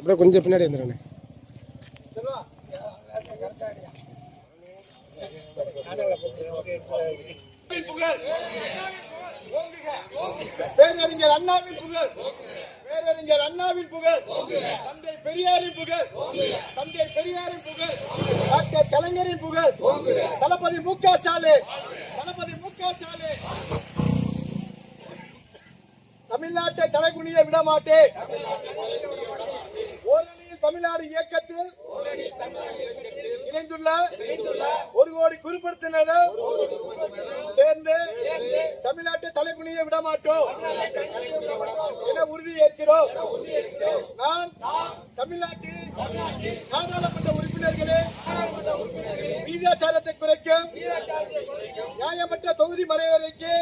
அப்படியே கொஞ்சம் பின்னாடி வந்துடுறேண்ணே புகழ் பேரறிஞர் அண்ணாவின் புகழ். பேரறிஞர் அண்ணாவின் புகழ். தந்தை பெரியாரின் புகழ். தந்தை பெரியாரின் புகழ். டாக்டர் கலைஞரின் புகழ். தளபதி மு க ஸ்டாலின். தளபதி மு க ஸ்டாலின். தமிழ்நாட்டை தலைகுனிய விட தமிழ்நாடு இயக்கத்தில் இணைந்துள்ள ஒரு கோடி குறிப்பிடுத்தினர் சேர்ந்து தமிழ்நாட்டை தலைகுனிய விட மாட்டோம் என உறுதி ஏற்கிறோம். நான் தமிழ்நாட்டில் நாடாளுமன்ற உறுப்பினர்களே விகிதாச்சாரத்தை குறைக்கும் நியாயமற்ற தொகுதி மறைவரைக்கு